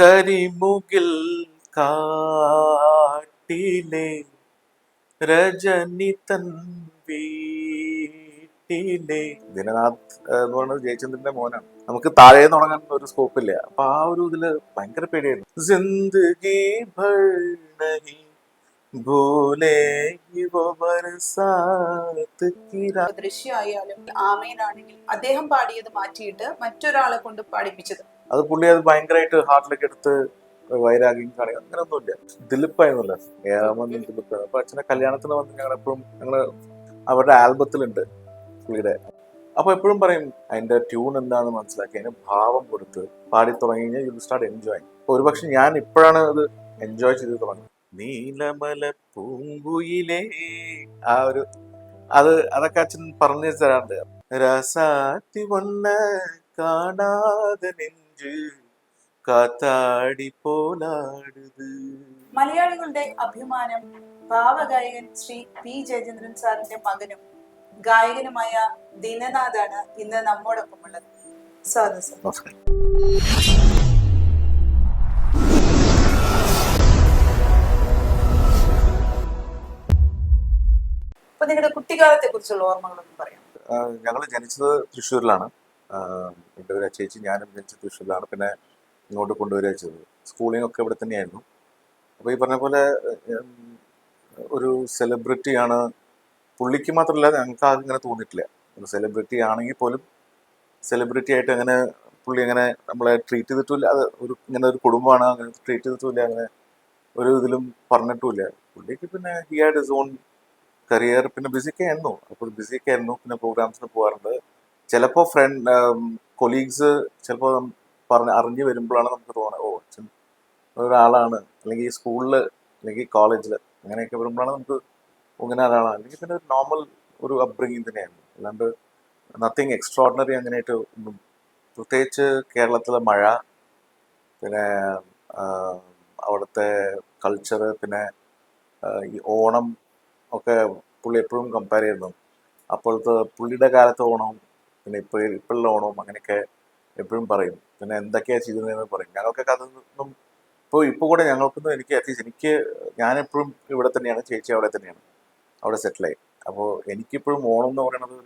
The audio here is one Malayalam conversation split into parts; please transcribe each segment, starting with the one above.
കരിമുകിൽ കാട്ടിലെ രജനി തൻ വീട്ടിലെ. ദിനനാഥ് എന്ന് പറയുന്നത് ജയചന്ദ്രന്റെ മോനാണ്. നമുക്ക് താഴെ തുടങ്ങാൻ ഒരു സ്കോപ്പ് ഇല്ല. അപ്പൊ ആ ഒരു ഇതിൽ ഭയങ്കര പേടിയായിരുന്നു. സിന്ദഗി ദൃശ്യമായാലും ആമയിലാണെങ്കിൽ അദ്ദേഹം പാടിയത് മാറ്റിയിട്ട് മറ്റൊരാളെ കൊണ്ട് പാടിപ്പിച്ചത്. അത് പുള്ളി അത് ഭയങ്കരമായിട്ട് ഹാർട്ടിലേക്ക് എടുത്ത് വൈരാഗ്യം കാണിക്കുക അങ്ങനെയൊന്നുമില്ല. ദിലിപ്പായിരുന്നല്ലോ ഏറാമെന്ന് ദിലിപ്പ് അപ്പൊ അച്ഛനെ കല്യാണത്തിന് വന്ന് ഞങ്ങൾ എപ്പോഴും ഞങ്ങൾ അവരുടെ ആൽബത്തിലുണ്ട് പുള്ളിയുടെ. അപ്പൊ എപ്പോഴും പറയും അതിന്റെ ട്യൂൺ എന്താണെന്ന് മനസ്സിലാക്കി. അതിന് ഭാവം കൊടുത്ത് പാടി തുടങ്ങി കഴിഞ്ഞാൽ യു സ്റ്റാർട്ട് എൻജോയ് ഒരുപക്ഷെ ഞാൻ ഇപ്പോഴാണ് അത് എൻജോയ് ചെയ്ത് തുടങ്ങുന്നത്. നീലമല പൂങ്കുയിലേ. ആ ഒരു അത് അതൊക്കെ അച്ഛൻ പറഞ്ഞു തരാറുണ്ട്. രസാത്തി വന്ന കാണാതെ നെഞ്ച് കാത്താടി പോലാടുത്. മലയാളികളുടെ അഭിമാനം ഭാവഗായകൻ ശ്രീ പി ജയചന്ദ്രൻ സാറിന്റെ മകനും ഗായകനുമായ ദീനനാഥാണ് ഇന്ന് നമ്മോടൊപ്പം ഉള്ളത് സ്വാഗതം സർ നമസ്കാരം. അപ്പൊ നിങ്ങളുടെ കുട്ടിക്കാലത്തെ കുറിച്ചുള്ള ഓർമ്മകളൊന്നും പറയാം ഞങ്ങൾ ജനിച്ചത് തൃശ്ശൂരിലാണ്. എന്റെ ഒരു ചേച്ചി ഞാനും ജനിച്ച തൃശ്ശൂരിലാണ്. പിന്നെ ഇങ്ങോട്ട് കൊണ്ടുവരിക ചെയ്തത്. സ്കൂളിംഗ് ഒക്കെ ഇവിടെ തന്നെയായിരുന്നു. അപ്പോൾ ഈ പറഞ്ഞ പോലെ ഒരു സെലിബ്രിറ്റിയാണ് പുള്ളിക്ക് മാത്രമല്ല ഞങ്ങൾക്ക് ആദ്യം ഇങ്ങനെ തോന്നിയിട്ടില്ല. ഒരു സെലിബ്രിറ്റി ആണെങ്കിൽ പോലും സെലിബ്രിറ്റി ആയിട്ട് അങ്ങനെ പുള്ളി അങ്ങനെ നമ്മളെ ട്രീറ്റ് ചെയ്തിട്ടില്ല അത് ഒരു ഇങ്ങനെ ഒരു കുടുംബമാണ്. അങ്ങനെ ട്രീറ്റ് ചെയ്തിട്ടില്ല അങ്ങനെ ഒരു ഇതിലും പറഞ്ഞിട്ടുമില്ല. പുള്ളിക്ക് പിന്നെ he had his own career പിന്നെ ബിസിയൊക്കെ ആയിരുന്നു. അപ്പോൾ ബിസിയൊക്കെ ആയിരുന്നു. പിന്നെ പ്രോഗ്രാംസിന് പോകാറുണ്ട്. ചിലപ്പോൾ ഫ്രണ്ട് കൊലീഗ്സ് ചിലപ്പോൾ പറഞ്ഞ് അറിഞ്ഞു വരുമ്പോഴാണ് നമുക്ക് തോന്നുന്നത് ഓ അച്ഛൻ ഒരാളാണ്. അല്ലെങ്കിൽ സ്കൂളിൽ അല്ലെങ്കിൽ കോളേജിൽ അങ്ങനെയൊക്കെ വരുമ്പോഴാണ് നമുക്ക് ഇങ്ങനെ ഒരാളാണ്. അല്ലെങ്കിൽ പിന്നെ ഒരു നോർമൽ ഒരു അപ്ബ്രിങ്ങിങ് തന്നെയാണ്. അല്ലാണ്ട് നത്തിങ് എക്സ്ട്രാ ഓർഡിനറി അങ്ങനെയായിട്ട് ഒന്നും പ്രത്യേകിച്ച് കേരളത്തിലെ മഴ പിന്നെ അവിടുത്തെ കൾച്ചർ പിന്നെ ഈ ഓണം ഒക്കെ പുള്ളി എപ്പോഴും കമ്പയർ ചെയ്യുന്നു. അപ്പോഴത്തെ പുള്ളിയുടെ കാലത്തെ ഓണവും പിന്നെ ഇപ്പോൾ ഇപ്പോഴുള്ള ഓണവും അങ്ങനെയൊക്കെ എപ്പോഴും പറയും. പിന്നെ എന്തൊക്കെയാണ് ചെയ്തതെന്ന് പറയും. ഞങ്ങൾക്കൊക്കെ അതൊന്നും ഇപ്പോൾ ഇപ്പോൾ കൂടെ ഞങ്ങൾക്കൊന്നും എനിക്ക് അറ്റ്ലീസ്റ്റ് എനിക്ക് ഞാനെപ്പോഴും ഇവിടെ തന്നെയാണ് ചേച്ചി അവിടെ തന്നെയാണ്. അവിടെ സെറ്റിലായി അപ്പോൾ എനിക്കിപ്പോഴും ഓണം എന്ന് പറയുന്നത്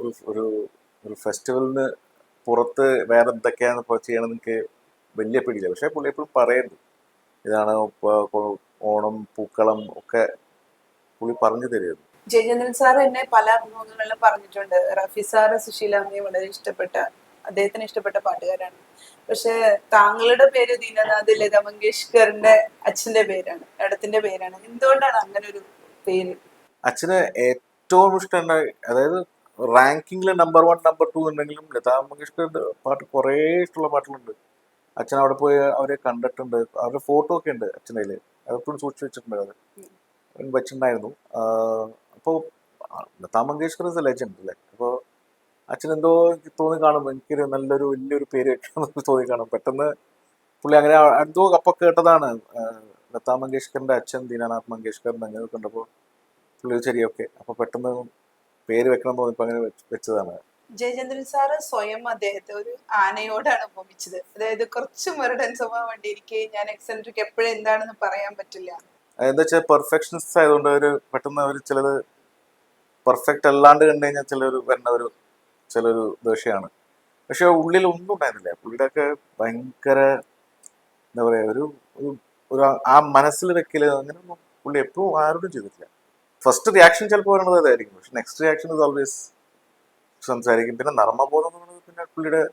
ഒരു ഒരു ഒരു ഫെസ്റ്റിവലിന് പുറത്ത് വേറെ എന്തൊക്കെയാണ് ഇപ്പോൾ ചെയ്യണമെന്ന് എനിക്ക് വലിയ പിടിയില്ല. പക്ഷേ പുള്ളി എപ്പോഴും പറയുന്നു. ഇതാണ് ഇപ്പൊ- ഇപ്പൊ ഓണം പൂക്കളം ഒക്കെ പുള്ളി പറഞ്ഞു തരുമായിരുന്നു ജയചന്ദ്രൻ സാർ എന്നെ പല അഭിമുഖങ്ങളിലും പറഞ്ഞിട്ടുണ്ട്. റഫി സാറ് സുശീലാമ്മയെ വളരെ ഇഷ്ടപ്പെട്ട അദ്ദേഹത്തിന് ഇഷ്ടപ്പെട്ട പാട്ടുകാരാണ്. പക്ഷെ താങ്കളുടെ പേര് ദീനനാഥ് ലത മങ്കേഷ്കറിന്റെ അച്ഛന്റെ പേരാണ് ഇടത്തിന്റെ പേരാണ്. എന്തുകൊണ്ടാണ് അങ്ങനെ ഒരു പേര്? അച്ഛന് ഏറ്റവും ഇഷ്ടമാണ് അതായത് റാങ്കിങ്ങിൽ നമ്പർ വൺ നമ്പർ ടു ഉണ്ടെങ്കിലും ലതാ മങ്കേഷ്കറിന്റെ പാട്ട് കുറേ ഇഷ്ടമുള്ള പാട്ടുകളുണ്ട്. അച്ഛൻ അവിടെ പോയി അവരെ കണ്ടിട്ടുണ്ട്. അവരുടെ ഫോട്ടോ ഒക്കെ ഉണ്ട് അച്ഛന്റെ അതൊക്കെ സൂക്ഷിച്ച് വെച്ചിട്ടുണ്ട് അത്. വെച്ചിട്ടുണ്ടായിരുന്നു. അപ്പോൾ Lata Mangeshkar is a legend അല്ലേ അപ്പോൾ അച്ഛൻ എന്തോ എനിക്ക് തോന്നി കാണും എനിക്കൊരു നല്ലൊരു വലിയൊരു പേര് വെക്കണമെന്ന് തോന്നി കാണും. പെട്ടെന്ന് പുള്ളി അങ്ങനെ എന്തോ അപ്പൊ കേട്ടതാണ് ലതാ മങ്കേഷ്കറിന്റെ അച്ഛൻ ദീനാനാഥ് മങ്കേഷ്കർ അങ്ങനെ കണ്ടപ്പോൾ പുള്ളി ശരി ഓക്കെ അപ്പൊ പെട്ടെന്ന് പേര് വെക്കണം തോന്നി അങ്ങനെ വെച്ചതാണ്. ജയചന്ദ്രൻ സാറ് സ്വയം അദ്ദേഹത്തെ ഒരു ആനയോടാണ് ഉപമിച്ചത്. അതായത് കുറച്ച് മെറിഡൻ സ്വഭാവം വേണ്ടി എനിക്ക് ഞാൻ എക്സെൻട്രിക് എപ്പോഴും എന്താണെന്ന് പറയാൻ പറ്റില്ല. എന്താ വെച്ചാൽ പെർഫെക്ഷനിസ്റ്റ് ആയതുകൊണ്ട് ഒരു പെട്ടെന്ന് അവർ ചിലത് പെർഫെക്റ്റ് അല്ലാണ്ട് കണ്ടു കഴിഞ്ഞാൽ ചിലർ വരുന്ന ഒരു ചിലൊരു ദേഷ്യമാണ് പക്ഷെ ഉള്ളിൽ ഒന്നും ഉണ്ടായിരുന്നില്ല. പുള്ളിയുടെ ഒക്കെ ഭയങ്കര എന്താ പറയാ ഒരു ഒരു ആ- മനസ്സിൽ വെക്കൽ അങ്ങനെയൊന്നും പുള്ളി എപ്പോഴും ആരോടും ചെയ്തിട്ടില്ല. ഫസ്റ്റ് റിയാക്ഷൻ ചിലപ്പോൾ വരണത് അതായിരിക്കും. പക്ഷെ നെക്സ്റ്റ് റിയാക്ഷൻ ഇസ് ഓൾവേസ് സംസാരിക്കും. പിന്നെ നർമ്മബോധം എന്ന് പറയുന്നത് പിന്നെ പുള്ളിയുടെ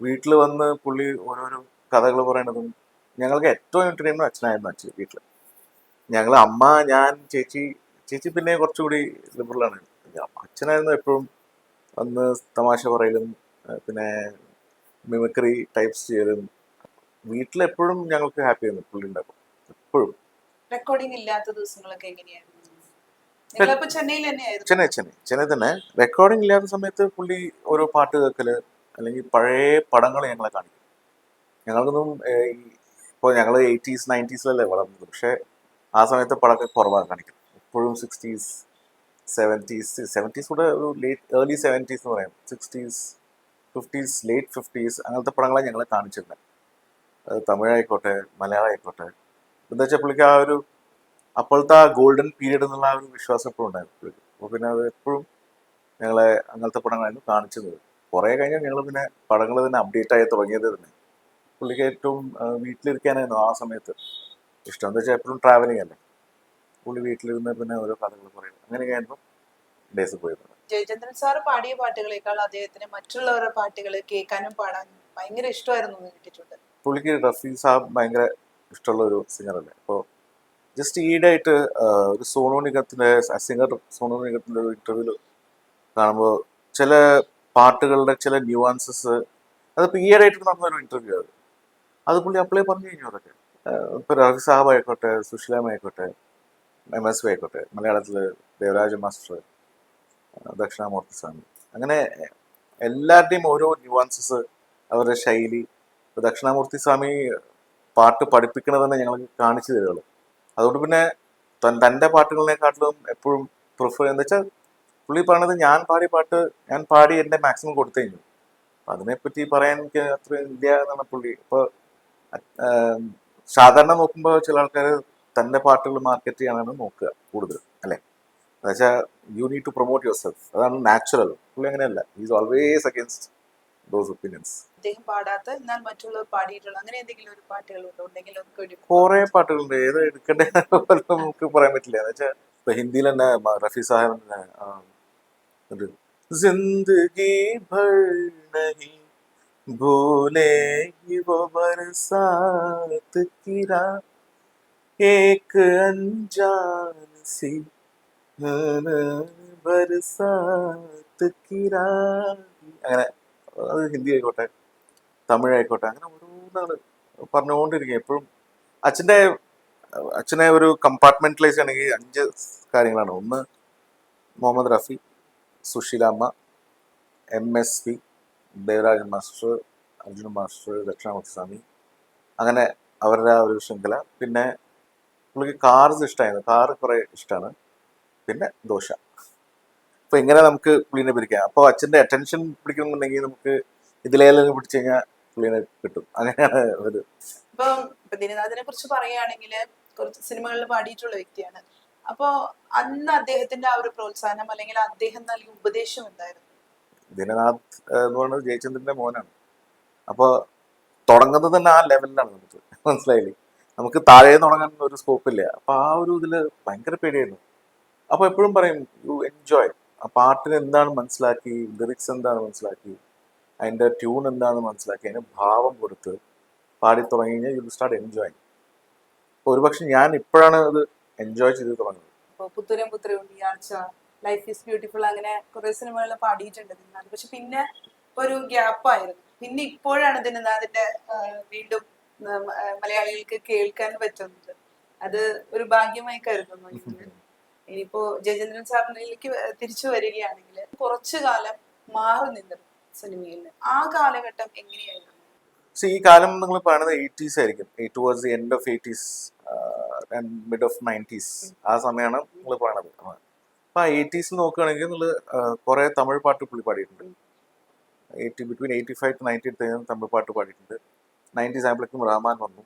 വീട്ടിൽ വന്ന് പുള്ളി ഓരോരോ കഥകൾ പറയണതും ഞങ്ങൾക്ക് ഏറ്റവും എന്റർടൈൻമെന്റ് അച്ഛനായിരുന്നു അച്ഛൻ വീട്ടിൽ ഞങ്ങൾ അമ്മ ഞാൻ ചേച്ചി ചേച്ചി പിന്നെ കുറച്ചുകൂടി ലിബറലാണ് അച്ഛനായിരുന്നു എപ്പോഴും അന്ന് തമാശ പറയലും പിന്നെ മിമിക്രി ടൈപ്സ് ചെയ്യലും. വീട്ടിലെപ്പോഴും ഞങ്ങൾക്ക് ഹാപ്പി ആയിരുന്നു പുള്ളി ഉണ്ടാക്കും. എപ്പോഴും. റെക്കോർഡിംഗ് ഇല്ലാത്ത ദിവസങ്ങളൊക്കെ എങ്ങനെയായിരുന്നു? ചെന്നൈ ചെന്നൈ. ചെന്നൈ തന്നെ. റെക്കോർഡിംഗ് ഇല്ലാത്ത സമയത്ത് പുള്ളി ഓരോ പാട്ട് കേൾക്കൽ അല്ലെങ്കിൽ പഴയ പടങ്ങൾ ഞങ്ങളെ കാണിക്കും. ഞങ്ങൾക്കൊന്നും ഇപ്പോൾ ഞങ്ങൾ എയ്റ്റീസ് നയന്റീസിലല്ലേ വളർന്നത്. പക്ഷേ ആ സമയത്ത് പടമൊക്കെ കുറവാണ് കാണിക്കുന്നത്. എപ്പോഴും സിക്സ്റ്റീസ് സെവന്റീസ് സെവന്റീസ് കൂടെ ഒരു ലേറ്റ് ഏർലി സെവന്റീസ് എന്ന് പറയാം. സിക്സ്റ്റീസ് ഫിഫ്റ്റീസ് ലേറ്റ് ഫിഫ്റ്റീസ് അങ്ങനത്തെ പടങ്ങളെ ഞങ്ങളെ കാണിച്ചിരുന്നത് അത് തമിഴായിക്കോട്ടെ മലയാളം ആയിക്കോട്ടെ എന്താ വെച്ചാൽ പുള്ളിക്ക് ആ ഒരു അപ്പോഴത്തെ ആ ഗോൾഡൻ പീരീഡ് എന്നുള്ള ആ ഒരു വിശ്വാസം എപ്പോഴും ഉണ്ടായിരുന്നു പുള്ളിക്ക് അപ്പോൾ പിന്നെ അത് എപ്പോഴും ഞങ്ങളെ അങ്ങനത്തെ പടങ്ങളായിരുന്നു കാണിച്ചത്. കുറേ കഴിഞ്ഞാൽ ഞങ്ങൾ പിന്നെ പടങ്ങൾ തന്നെ അപ്ഡേറ്റ് ആയി തുടങ്ങിയത് തന്നെ. പുള്ളിക്ക് ഏറ്റവും വീട്ടിലിരിക്കാനായിരുന്നു ആ സമയത്ത്. ഇഷ്ടം എന്താ വെച്ചാൽ എപ്പോഴും ട്രാവലിംഗ് അല്ലേ? പുള്ളി വീട്ടിലിരുന്ന് പിന്നെ ഓരോ കഥകൾ പറയും അങ്ങനെയൊക്കെയായിരുന്നു ഡേസ് പോയത്. ജയചന്ദ്രൻ സാർ പാടിയ പാട്ടുകളേക്കാൾ അദ്ദേഹത്തിന് മറ്റുള്ളവരുടെ പാട്ടുകൾ കേൾക്കാനും പാടാനും ഭയങ്കര ഇഷ്ടമായിരുന്നു കേട്ടിട്ടുണ്ട്. പുള്ളിക്ക് റഫീ സാബ് ഭയങ്കര ഇഷ്ടമുള്ള ഒരു സിംഗറല്ലേ അപ്പോൾ ജസ്റ്റ് ഈയിടെയായിട്ട് ഒരു സോണു നിഗത്തിന്റെ സിംഗർ സോണു നിഗത്തിന്റെ ഒരു ഇന്റർവ്യൂവിൽ കാണുമ്പോൾ ചില പാട്ടുകളുടെ ചില ന്യൂവാൻസസ് അതിപ്പോൾ ഈയിടെയായിട്ട് നടന്ന ഒരു ഇന്റർവ്യൂ അത് അത് പുള്ളി അപ്ലൈ പറഞ്ഞു കഴിഞ്ഞു അതൊക്കെ. ഇപ്പോൾ റഫി സാബ് ആയിക്കോട്ടെ സുശീലാമ ആയിക്കോട്ടെ എം എസ് വി ആയിക്കോട്ടെ. മലയാളത്തിൽ ദേവരാജ മാസ്റ്റർ ദക്ഷിണാമൂർത്തി സ്വാമി. അങ്ങനെ എല്ലാവരുടെയും ഓരോ ന്യൂവാൻസസ് അവരുടെ ശൈലി ദക്ഷിണാമൂർത്തി സ്വാമി പാട്ട് പഠിപ്പിക്കണത് തന്നെ ഞങ്ങൾക്ക് കാണിച്ചു തരുള്ളൂ അതുകൊണ്ട് പിന്നെ തൻ തന്റെ പാട്ടുകളിനെക്കാട്ടിലും എപ്പോഴും പ്രിഫർ ചെയ്യുന്നത് വെച്ചാൽ പുള്ളി പറയണത് ഞാൻ പാടിയ പാട്ട് ഞാൻ പാടി എന്റെ മാക്സിമം കൊടുത്തു അപ്പൊ അതിനെപ്പറ്റി പറയാൻ എനിക്ക് അത്ര ഇല്ല എന്നാണ് പുള്ളി. ഇപ്പോൾ സാധാരണ നോക്കുമ്പോൾ ചില ആൾക്കാർ തൻ്റെ പാട്ടുകൾ മാർക്കറ്റ് ചെയ്യാനാണ് നോക്കുക കൂടുതൽ അല്ലേ എന്നുവെച്ചാൽ you need to promote yourself അതാണ് നാച്ചുറൽ പുള്ളി അങ്ങനെയല്ല is always against those opinions അദ്ദേഹം പാടാത്ത എന്നാൽ മറ്റുള്ളവർ പാടിയിട്ടുള്ള അങ്ങനെ എന്തെങ്കിലും ഒരു പാട്ടുകൾ ഉണ്ടോ ഉണ്ടെങ്കിൽ നമുക്ക് ഒരു കുറെ പാട്ടുകളുണ്ട് ഏത് എടുക്കണ്ടേ നമുക്ക് പറയാൻ പറ്റില്ല എന്ന് വെച്ചാൽ ഇപ്പൊ ഹിന്ദിയിൽ തന്നെ മ- റഫി സാഹിബിന്റെ ആ, ഒരു जिंदगी भर नहीं भूलेगी वो बरसात की रात एक अनजान सी ബർസാത്ത് की रात അങ്ങനെ അത് ഹിന്ദി ആയിക്കോട്ടെ തമിഴ് ആയിക്കോട്ടെ അങ്ങനെ ഓരോന്നാണ് പറഞ്ഞുകൊണ്ടിരിക്കുക എപ്പോഴും അച്ഛൻ്റെ അച്ഛനെ ഒരു കമ്പാർട്ട്മെന്റലൈസ് ചെയ്യണമെങ്കിൽ അഞ്ച് കാര്യങ്ങളാണ് ഒന്ന് Mohammed Rafi Susheelamma M S P Devarajan master Arjuna master Dakshinamoorthy Swami അങ്ങനെ അവരുടെ ആ ഒരു ശൃംഖല പിന്നെ പുള്ളിക്ക് കാർസ് ഇഷ്ടമായിരുന്നു കാർ കുറേ ഇഷ്ടമാണ് പിന്നെ ദോശ. അപ്പോൾ ഇങ്ങനെ നമുക്ക് പുള്ളിനെ പിടിക്കാം. അപ്പോൾ അച്ഛന്റെ അറ്റൻഷൻ പിടിക്കണമെന്നുണ്ടെങ്കിൽ നമുക്ക് ഇതിലേലും പിടിച്ചു കഴിഞ്ഞാൽ പുള്ളിനെ കിട്ടും. അങ്ങനെയാണ് ഒരു ഇപ്പം ദിനനാഥിനെ കുറിച്ച് പറയുകയാണെങ്കിൽ കുറച്ച് സിനിമകളിൽ പാടിയിട്ടുള്ള വ്യക്തിയാണ്. അപ്പോ അന്ന് അദ്ദേഹത്തിന്റെ ആ ഒരു പ്രോത്സാഹനം അല്ലെങ്കിൽ അദ്ദേഹം നൽകിയ ഉപദേശം എന്തായിരുന്നു? ദിനനാഥ് എന്ന് പറയുന്നത് ജയചന്ദ്രന്റെ മോനാണ്. അപ്പോൾ തുടങ്ങുന്നത് തന്നെ ആ ലെവലിലാണ് നമുക്ക്. മനസ്സിലായില്ലേ? നമുക്ക് താഴെ തുടങ്ങാൻ ഒരു സ്കോപ്പ് ഇല്ല. അപ്പൊ ആ ഒരു ഇതിൽ ഭയങ്കര പേടിയായിരുന്നു. അപ്പൊ എപ്പോഴും പറയും യു എൻജോയ് ആ പാട്ടിന് എന്താണ് മനസ്സിലാക്കി ലിറിക്സ് എന്താണ് മനസ്സിലാക്കി അതിന്റെ ട്യൂൺ എന്താണ് മനസ്സിലാക്കി അതിന് ഭാവം കൊടുത്ത് പാടി തുടങ്ങി കഴിഞ്ഞാൽ യു സ്റ്റാർട്ട് എൻജോയ് ഒരുപക്ഷെ ഞാൻ ഇപ്പോഴാണ് അത് എൻജോയ് ചെയ്ത് തുടങ്ങുന്നത്. ഇപ്പൊ പുത്തൂരം പുത്ര ഉണ്ണിയാഴ്ച ലൈഫ് ഈസ് ബ്യൂട്ടിഫുൾ അങ്ങനെ കുറെ സിനിമകളിൽ പാടിയിട്ടുണ്ട് പക്ഷെ പിന്നെ ഒരു ഗ്യാപ്പായിരുന്നു പിന്നെ ഇപ്പോഴാണ് ഇതിന് അതിന്റെ വീണ്ടും മലയാളികൾക്ക് കേൾക്കാൻ പറ്റുന്നത്. അത് ഒരു ഭാഗ്യമായി കരുതുന്നു. ഇനിയിപ്പോ ജയചന്ദ്രൻ സാറിനിലേക്ക് തിരിച്ചു വരികയാണെങ്കിൽ കുറച്ചു കാലം മാറി നിന്നു സിനിമയിൽ. നിന്ന്. ആ കാലഘട്ടം എങ്ങനെയായിരുന്നു? ഈ കാലം നിങ്ങൾ പറയുന്നത് എയ്റ്റീസ് ആയിരിക്കും. Towards the end of eighties and mid of nineties ആ സമയമാണ് നിങ്ങൾ പറയണത് അപ്പൊ ആ എയ്റ്റീസ് നോക്കുകയാണെങ്കിൽ നിങ്ങൾ കുറെ തമിഴ് പാട്ട് പുള്ളി പാടിയിട്ടുണ്ട്. Eighty between eighty five to ninety Tamil പാട്ട് പാടിയിട്ടുണ്ട്. നയന്റീസ് ആകുമ്പോഴേക്കും റഹ്മാൻ വന്നു.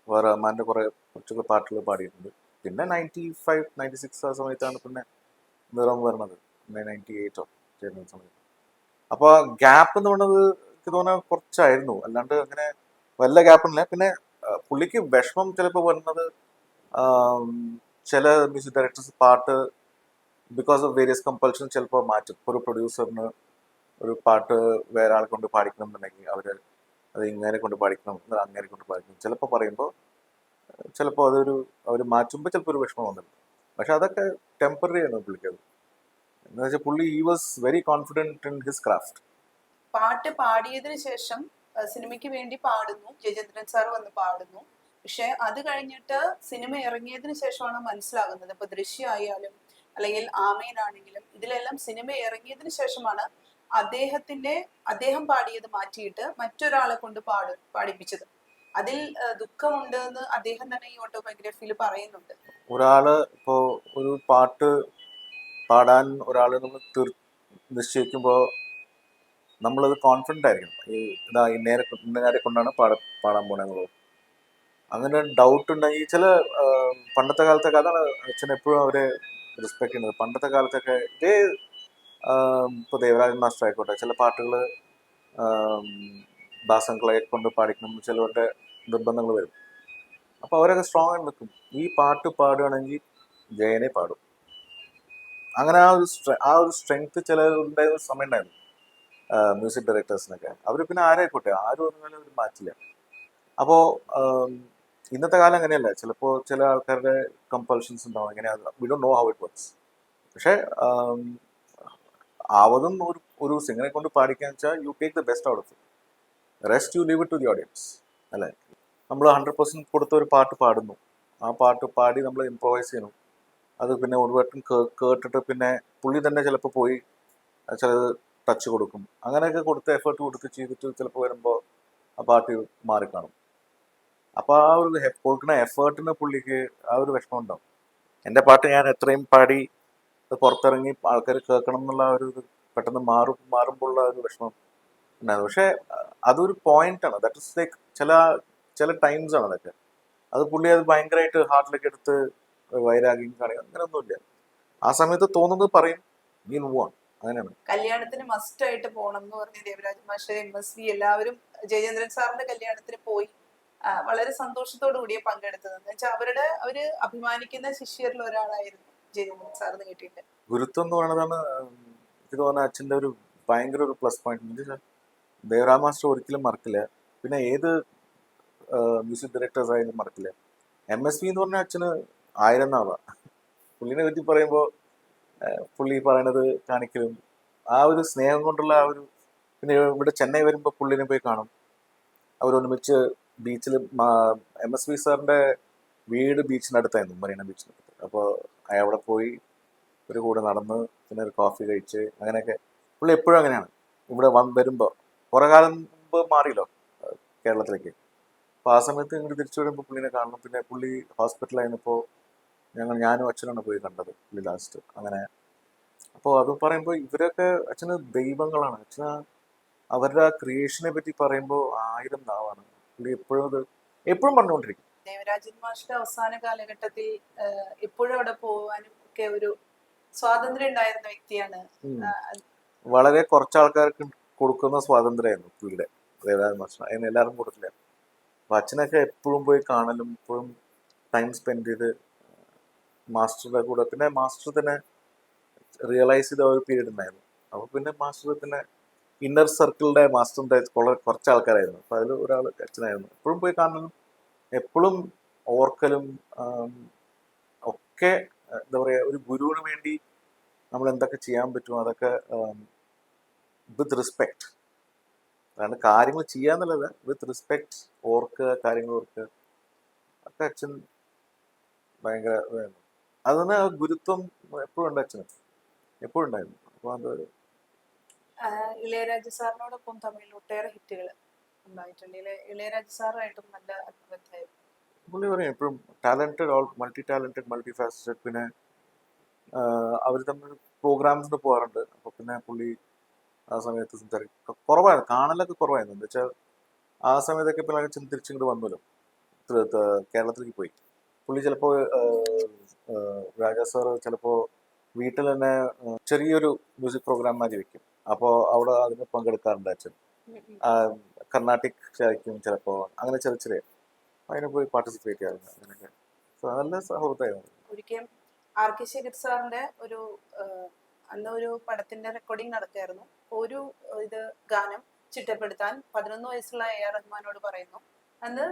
അപ്പോൾ റഹ്മാന്റെ കുറേ കുറച്ചൊക്കെ പാട്ടുകൾ പാടിയിട്ടുണ്ട്. പിന്നെ നയന്റി ഫൈവ് നയന്റി സിക്സ് ആ സമയത്താണ് പിന്നെ നിറം വരുന്നത്. പിന്നെ നയന്റി എയ്റ്റോ ചേരുന്ന സമയത്ത്. അപ്പോൾ ഗ്യാപ്പ് എന്ന് പറയുന്നത് എനിക്ക് തോന്നുന്നത് കുറച്ചായിരുന്നു. അല്ലാണ്ട് അങ്ങനെ വല്ല ഗ്യാപ്പൊന്നുമില്ല പിന്നെ പുള്ളിക്ക് വിഷമം ചിലപ്പോൾ വരുന്നത് ചില മ്യൂസിക് ഡയറക്ടേഴ്സ് പാട്ട് ബിക്കോസ് ഓഫ് വേരിയസ് കമ്പൾഷൻ ചിലപ്പോൾ മാറ്റും. ഒരു പ്രൊഡ്യൂസറിന് ഒരു പാട്ട് വേറെ ആളെ കൊണ്ട് പാടിക്കണം എന്നുണ്ടെങ്കിൽ അവർ അത് ഇങ്ങനെ കൊണ്ട് പാടിക്കണം ഇത് അങ്ങനെ കൊണ്ട് പാടിക്കണം ചിലപ്പോൾ പറയുമ്പോൾ ചിലപ്പോൾ അതൊരു അവർ മാറ്റുമ്പോൾ ചിലപ്പോൾ ഒരു വിഷമം വന്നിട്ടുണ്ട്. പക്ഷെ അതൊക്കെ ടെമ്പററി ആണ് പുള്ളിക്കത്. എന്ന് വെച്ചാൽ പുള്ളി ഈ was very confident in his craft പാട്ട് പാടിയതിനു ശേഷം സിനിമയ്ക്ക് വേണ്ടി പാടുന്നു. ജയചന്ദ്രൻ സാർ വന്ന് പാടുന്നു. പക്ഷെ അത് കഴിഞ്ഞിട്ട് സിനിമ ഇറങ്ങിയതിനു ശേഷമാണ് മനസ്സിലാകുന്നത്. ഇപ്പൊ ദൃശ്യമായാലും അല്ലെങ്കിൽ ആമയിലാണെങ്കിലും ഇതിലെല്ലാം സിനിമ ഇറങ്ങിയതിനു ശേഷമാണ് അദ്ദേഹത്തിന്റെ അദ്ദേഹം പാടിയത് മാറ്റിയിട്ട് മറ്റൊരാളെ കൊണ്ട് പാട് പാടിപ്പിച്ചത്. അതിൽ ദുഃഖമുണ്ട് എന്ന് അദ്ദേഹം തന്നെ ഈ ഓട്ടോബയോഗ്രഫിയിൽ പറയുന്നുണ്ട്. ഒരാൾ ഇപ്പോ ഒരു പാട്ട് പാടാൻ ഒരാൾ നമ്മൾ തീർ നിശ്ചയിക്കുമ്പോൾ നമ്മളത് കോൺഫിഡന്റ് ആയിരിക്കണം. ഈ ഇതാ ഇന്നേരെ ഇന്നേരെ കൊണ്ടാണ് പാട പാടാൻ പോണെന്നുള്ളത് അങ്ങനെ ഡൗട്ട് ഉണ്ടെങ്കിൽ ചില പണ്ടത്തെ കാലത്തൊക്കെ അതാണ് അച്ഛൻ എപ്പോഴും അവരെ റെസ്പെക്ട് ചെയ്യുന്നത്. പണ്ടത്തെ കാലത്തൊക്കെ ഇതേ ഇപ്പോൾ ദേവരാജൻ മാസ്റ്റർ ആയിക്കോട്ടെ ചില പാട്ടുകൾ ദാസങ്ങളെ കൊണ്ട് പാടിക്കണം ചിലവരുടെ നിർബന്ധങ്ങൾ വരും. അപ്പോൾ അവരൊക്കെ സ്ട്രോങ് ആയി നിൽക്കും. ഈ പാട്ട് പാടുകയാണെങ്കിൽ ജയനെ പാടും. അങ്ങനെ ആ ഒരു ആ ഒരു സ്ട്രെങ്ത് ചിലരുടെ സമയം ഉണ്ടായിരുന്നു. മ്യൂസിക് ഡയറക്ടേഴ്സിനൊക്കെ അവർ പിന്നെ ആരായിക്കോട്ടെ ആരും പറഞ്ഞാലും ഒരു മാറ്റില്ല. അപ്പോൾ ഇന്നത്തെ കാലം അങ്ങനെയല്ല. ചിലപ്പോൾ ചില ആൾക്കാരുടെ കമ്പൾഷൻസ് ഉണ്ടാവും. എങ്ങനെയാ we don't know how it works പക്ഷേ ആവതും ഒരു ഒരു സിംഗറെ കൊണ്ട് പാടിക്കാന്ന് വെച്ചാൽ you take the best out of it rest you leave it to the audience അല്ലേ? നമ്മൾ ഹൺഡ്രഡ് പെർസെന്റ് കൊടുത്ത ഒരു പാട്ട് പാടുന്നു. ആ പാട്ട് പാടി നമ്മൾ ഇംപ്രവൈസ് ചെയ്യുന്നു അത് പിന്നെ ഒരു വട്ടം കേട്ടിട്ട് പിന്നെ പുള്ളി തന്നെ ചിലപ്പോൾ പോയി ചിലത് ടച്ച് കൊടുക്കും. അങ്ങനെയൊക്കെ കൊടുത്ത് എഫേർട്ട് കൊടുത്ത് ചെയ്തിട്ട് ചിലപ്പോൾ വരുമ്പോൾ ആ പാട്ട് മാറിക്കാണും അപ്പോൾ ആ ഒരു കൊടുക്കുന്ന എഫേർട്ടിന് പുള്ളിക്ക് ആ ഒരു വിഷമം ഉണ്ടാവും. എന്റെ പാട്ട് ഞാൻ എത്രയും പാടി അത് പുറത്തിറങ്ങി ആൾക്കാർ കേൾക്കണം എന്നുള്ള ഒരു ഇത് പെട്ടെന്ന് മാറും മാറുമ്പോഴുള്ള ഒരു വിഷമം ഉണ്ടായിരുന്നു പക്ഷേ അതൊരു പോയിന്റ് ആണ്. ദാറ്റ് ഇസ് ലൈക്ക് ചില ചില ടൈംസ് ആണ് അതൊക്കെ. അത് പുള്ളി അത് ഭയങ്കരമായിട്ട് ഹാർട്ടിലേക്ക് എടുത്ത് വൈരാഗ്യം കാണുക അങ്ങനെയൊന്നുമില്ല ആ സമയത്ത് തോന്നുന്നത് പറയും നീ പോവാണ് കല്യാണത്തിന് മസ്റ്റ് ആയിട്ട് പോകണം എന്ന് പറഞ്ഞ ദേവരാജ് മാഷ് എം എസ് വി എല്ലാവരും ജയചന്ദ്രൻ സാറിന്റെ കല്യാണത്തിന് പോയി വളരെ സന്തോഷത്തോടു കൂടിയ പങ്കെടുത്തത്. എന്ന് വെച്ചാൽ അവരുടെ അവർ അഭിമാനിക്കുന്ന ശിഷ്യരിൽ ഒരാളായിരുന്നു. ഗുരുത്വം എന്ന് പറയുന്നതാണ് എനിക്ക് തോന്നുന്ന അച്ഛന്റെ ഒരു ഭയങ്കര ഒരു പ്ലസ് പോയിന്റ് ദേവരാ മാസ്റ്റർ ഒരിക്കലും മറക്കില്ല. പിന്നെ ഏത് മ്യൂസിക് ഡയറക്ടേഴ്സ് ആയാലും മറക്കില്ല. എം എസ് വി എന്ന് പറഞ്ഞ അച്ഛന് ആയിരം നാളാണ് പുള്ളിനെ പറ്റി പറയുമ്പോൾ പുള്ളി പറയണത് കാണിക്കലും ആ ഒരു സ്നേഹം കൊണ്ടുള്ള ആ ഒരു പിന്നെ ഇവിടെ ചെന്നൈ വരുമ്പോൾ പുള്ളിനെ പോയി കാണും. അവരൊരുമിച്ച് ബീച്ചിൽ എം എസ് വി സാറിന്റെ വീട് ബീച്ചിനടുത്തായിരുന്നു മറീന ബീച്ചിനടുത്ത് അപ്പോൾ അവിടെ പോയി ഒരു കൂടെ നടന്ന് പിന്നെ ഒരു കോഫി കഴിച്ച് അങ്ങനെയൊക്കെ. പുള്ളി എപ്പോഴും അങ്ങനെയാണ്. ഇവിടെ വന്ന് വരുമ്പോൾ കുറേ കാലം മുമ്പ് മാറിയല്ലോ കേരളത്തിലേക്ക്. അപ്പോൾ ആ സമയത്ത് ഇങ്ങോട്ട് തിരിച്ചു വരുമ്പോൾ പുള്ളിനെ കാണണം പിന്നെ പുള്ളി ഹോസ്പിറ്റലായിരുന്നപ്പോൾ ഞങ്ങൾ ഞാനും അച്ഛനാണ് പോയി കണ്ടത് പുള്ളി ലാസ്റ്റ് അങ്ങനെ. അപ്പോൾ അത് പറയുമ്പോൾ ഇവരൊക്കെ അച്ഛന് ദൈവങ്ങളാണ്. അച്ഛന് അവരുടെ ക്രിയേഷനെ പറ്റി പറയുമ്പോൾ ആയിരം നാവാണ്. പുള്ളി എപ്പോഴും അത് എപ്പോഴും പറഞ്ഞുകൊണ്ടിരിക്കും. ദേവരാജൻ മാഷിന്റെ അവസാന കാലഘട്ടത്തിൽ എപ്പോഴും അവിടെ പോവാനും ഒക്കെ ഒരു സ്വാതന്ത്ര്യം ഉണ്ടായിരുന്ന വ്യക്തിയാണ്. വളരെ കുറച്ച് ആൾക്കാർക്ക് കൊടുക്കുന്ന സ്വാതന്ത്ര്യമായിരുന്നു പുള്ളിയുടെ ദേവരാജൻ മാസ്റ്റർ അതിന് എല്ലാവരും കൊടുത്തില്ല? അപ്പൊ അച്ഛനൊക്കെ എപ്പോഴും പോയി കാണലും എപ്പോഴും ടൈം സ്പെൻഡ് ചെയ്ത് മാസ്റ്ററുടെ കൂടെ. പിന്നെ മാസ്റ്റർ തന്നെ റിയലൈസ് ചെയ്ത ഒരു പീരീഡ് ഉണ്ടായിരുന്നു. അപ്പൊ പിന്നെ മാസ്റ്റർ തന്നെ ഇന്നർ സർക്കിളിന്റെ മാസ്റ്ററിന്റെ കുറച്ച് ആൾക്കാരായിരുന്നു അപ്പൊ അതിൽ ഒരാൾ അച്ഛനായിരുന്നു. എപ്പോഴും പോയി കാണലും എപ്പോഴും ഓർക്കലും ഒക്കെ എന്താ പറയുക ഒരു ഗുരുവിന് വേണ്ടി നമ്മൾ എന്തൊക്കെ ചെയ്യാൻ പറ്റും അതൊക്കെ വിത്ത് റെസ്പെക്ട് അതാണ് കാര്യങ്ങൾ ചെയ്യാന്നുള്ളത് വിത്ത് റെസ്പെക്ട് ഓർക്കുക കാര്യങ്ങൾ ഓർക്കുക ഒക്കെ അച്ഛൻ ഭയങ്കര. അതിന് ഗുരുത്വം എപ്പോഴും ഉണ്ട് അച്ഛന്. എപ്പോഴും ഉണ്ടായിരുന്നു. അപ്പോൾ അത് ഇളയരാജ സാറിനോടൊപ്പം തമിഴിൽ ഒട്ടേറെ ഹിറ്റുകൾ ഇളയരാജ നല്ല പുള്ളി പറയും എപ്പോഴും talented all multi talented multi faceted പിന്നെ അവർ തമ്മിൽ പ്രോഗ്രാംസിന് പോകാറുണ്ട്. അപ്പോൾ പിന്നെ പുള്ളി ആ സമയത്ത് സംസാരിക്കും. കുറവായിരുന്നു. കാണലൊക്കെ കുറവായിരുന്നു. എന്താ വെച്ചാൽ ആ സമയത്തൊക്കെ പിന്നെ അച്ഛൻ തിരിച്ചിങ്ങോട്ട് വന്നല്ലോ. കേരളത്തിലേക്ക് പോയി. പുള്ളി ചിലപ്പോൾ രാജാ സാർ ചിലപ്പോൾ വീട്ടിൽ തന്നെ ചെറിയൊരു മ്യൂസിക് പ്രോഗ്രാം മാതിരി വെക്കും. അപ്പോൾ അവിടെ അതിന് പങ്കെടുക്കാറുണ്ട് അച്ഛൻ. കർണാട്ടിക് ആയിരിക്കും ചിലപ്പോൾ അങ്ങനെ ചെറിയ ചെറിയ അതിനെ പോയി പാർട്ടിസിപ്പേറ്റ് ചെയ്യാറുണ്ട്. അങ്ങനെയൊക്കെ. സോ നല്ല സുഹൃത്തായിരുന്നു ഒരിക്കലും ആർ കെ ശേഖർ സാറിന്റെ ഒരു അന്ന് ഒരു പടത്തിന്റെ റെക്കോർഡിംഗ് നടക്കുകയായിരുന്നു. ഒരു ഇത് ഗാനം ചിട്ടപ്പെടുത്താൻ പതിനൊന്ന് വയസ്സുള്ള എ ആർ റഹ്മാനോട് പറയുന്നു. അന്ന്